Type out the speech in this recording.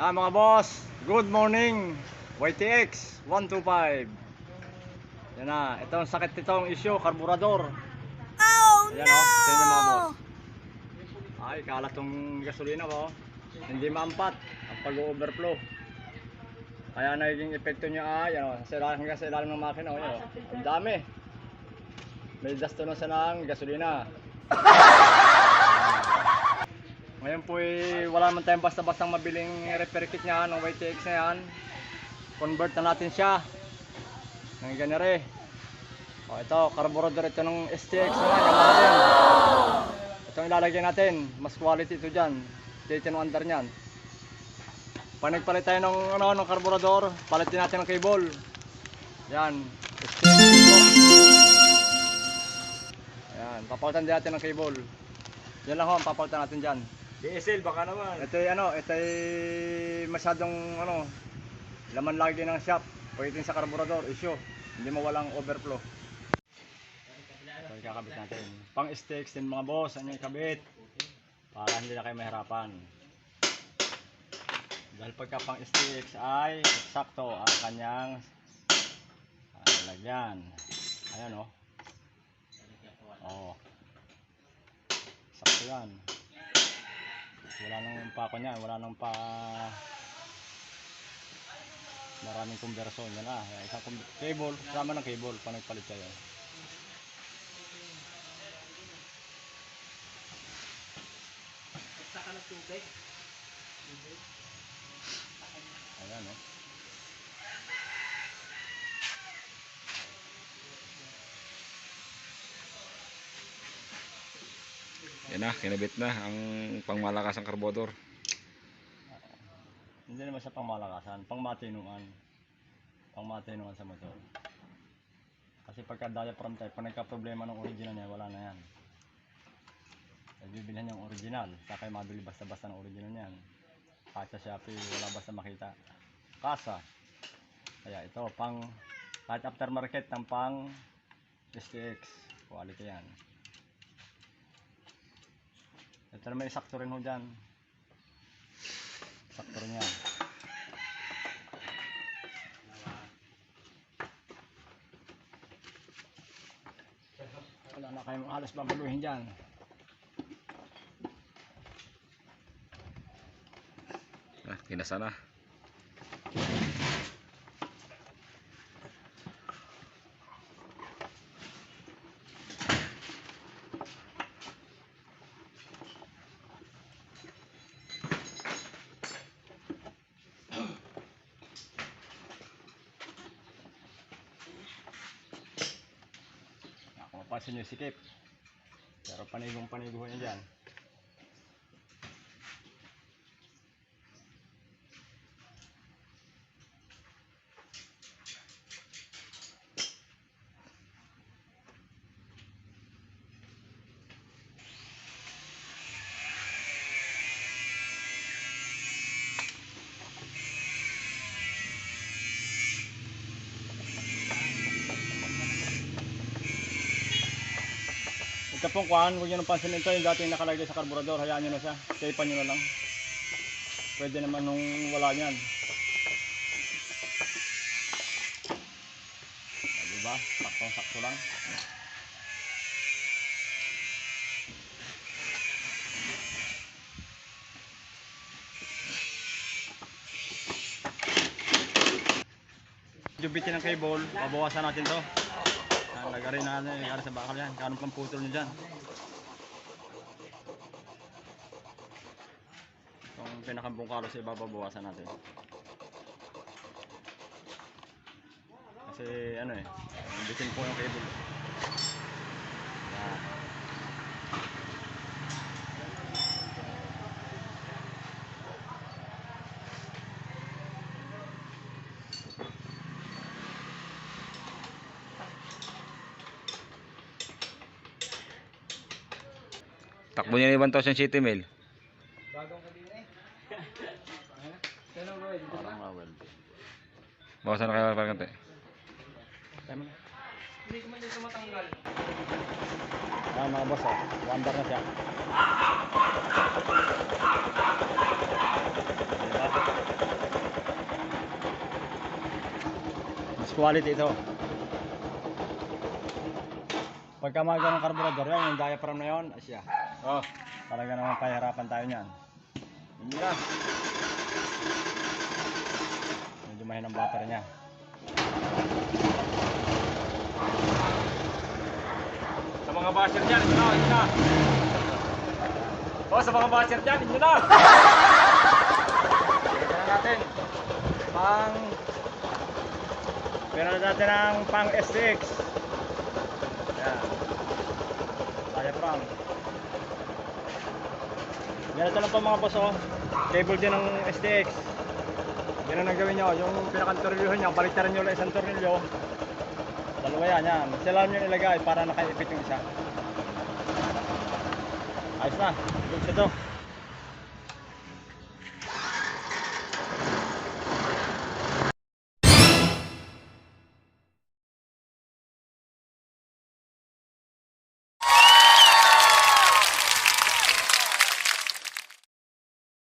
Ah, mga boss, good morning. YTX 125. Yan na, ito ang sakit nitong issue, karburador. Oh Ayan o, tingnan mga boss. Ay, kalat tong gasolina ko. Hindi maampat ang pag-overflow. Kaya naging epekto niya ay, ano, sa ilalim hanggang sa ilalim ng makina. Oh, yun, oh. Ang dami. May dasto na sa ng gasolina. Ngayon po eh, wala naman tayong basta-bastang mabiling repair kit niya ng YTX na yan. Convert na natin siya. Ng ganere. O ito, carburetor ito ng STX naman, Yamaha din. Ito ang ilalagay natin. Mas quality ito dyan. Dito ng under niyan. Pag nagpalit tayo ng, ano, ng carburetor, palitin natin ng cable. Yan. Ayan, papalitan din natin ng cable. Yan lang ho, papalitan natin dyan. DSL baka naman. Ito ay ano, ito ay masyadong ano, laman lagi ng shop. Pagdating sa karburador, issue. Hindi mawalang overflow. Ito kakabit natin. Pang sticks din mga boss, ano yung kabit. Para hindi na kayo mahirapan. Dahil pagka pang sticks ay eksakto ang kanyang ah, lagyan. Ayan o. Oh. Oo. Sakto yan wala nang pa ako niyan, wala nang pa maraming conversion yan ah. Isang cable, sama ng cable pa nagpalit kayo. Saka ng tubig. Ayan oh. Na, kinabit na ang pangmalakas ng karbodor. Hindi naman sa pangmalakasan, pangmatinuan. Pangmatinuan sa motor. Kasi pagka diaphragm type, pag nagka-problema ng original niya, wala na yan. Nagbibilhan yung original, saka kayo mabili basta-basta ng original niyan. Kahit sa Shopee, wala basta makita. Kasa. Kaya ito, pang kahit aftermarket ng pang STX. Quality yan. Ito na may sakto rin ho dyan. Sakto rin yan. Wala na kayong halos babaluhin dyan. Ah, kinasa na. Mapasin nyo sikip. Pero panigong panigo yan dyan. Ito pong kuhan, huwag nyo nang pansin ito yung dating nakalagay sa karburador, hayaan nyo na siya, tapean nyo na lang. Pwede naman nung wala niyan. Ah, diba? Saktong sakto lang. Jubitin ng cable, babawasan natin to. Yan, lagarin na natin, lagarin sa bakal yan. Karon pang putol nyo dyan. Itong pinakambungkalo sa iba, babawasan natin. Kasi ano eh, bitin po yung cable. Yan. Takbo niya ng 1,000 city mail. Bagong kanina eh. Pero bro, dito ba? Bawasan na kayo parang kante. Hindi ko man dito matanggal. Ah, mga boss ah. Wandar na siya. Diba? Quality ito. Pagka mga ganong carburetor yan, yung diaphragm na yun, asya. Oh. Talaga naman pahirapan tayo niyan. Hindi na. Medyo mahina ang battery niya. Sa mga basher dyan, ito na, ito na. Oh, sa mga basher dyan, ito na. Ito na natin. Pang... Meron na natin ang pang SX. Yan. Diaphragm. Ganito lang po mga boss oh. Cable din ng STX. Ganun ang gawin nyo. Yung pinakantorolyuhan nyo, baliktaran nyo lang isang tornilyo. Dalawa yan, yan. Lang nyo ilagay para nakaipit yung isa. Ayos na. Goods ito.